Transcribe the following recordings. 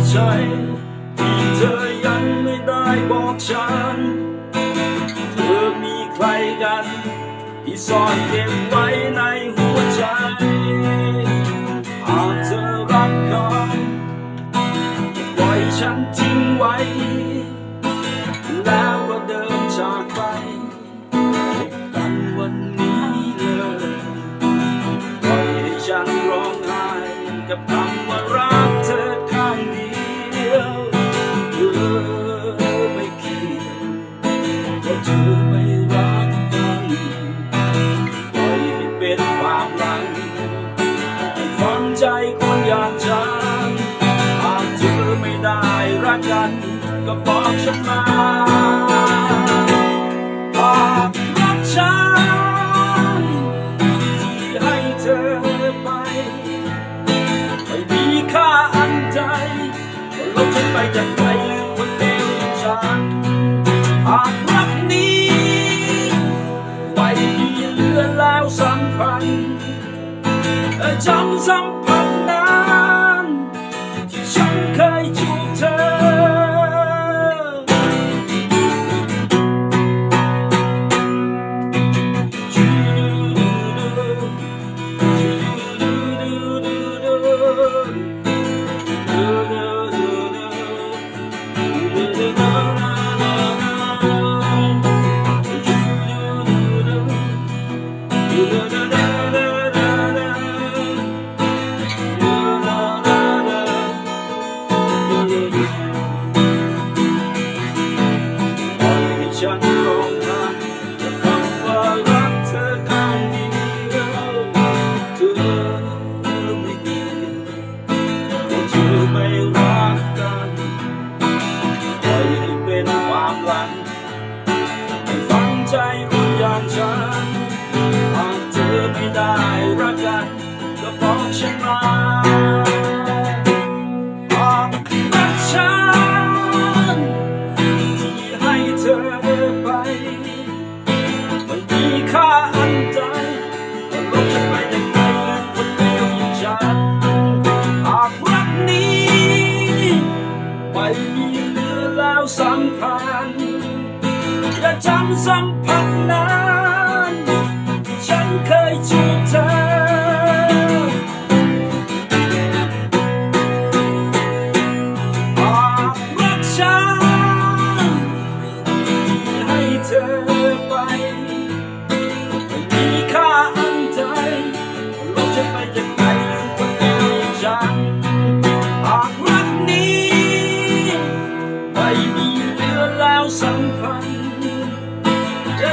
ที่เธอยังไม่ได้บอกฉัน เธอมีใครกัน ที่ซ่อนเก็บไว้ในหัวใจหากเธอรักเขาปล่อยฉันทิ้งไว้ แล้วก็เดินจากไปพบกันวันนี้เลยปล่อยให้ฉันร้องไห้กับคำ เธอไม่รักกันปล่อยให้เป็นความหลังให้ฝังใจคนอย่างฉันหากเธอไม่ได้รักกัน ก็บอกฉันมาหากรักฉันที่ให้เธอไป ไม่มีค่าอันใดก็ลบฉันไปจากใจ นปล่อยให้เป็นความหลังให้ฝังใจคนอย่างฉัน ฉันมาหากรักฉันที่ให้เธอไปม่มีค่าอันใดก็ลบฉันไปจากใจลืมคนเลวอย่างฉันหากรักนี้ไม่มีเหลือแล้วสัมพันธ์อย่าจำสัมพันธ์นั้น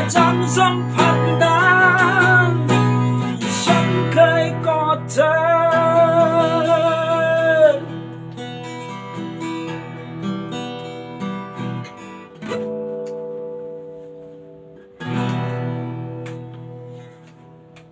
Tanz am Paddel.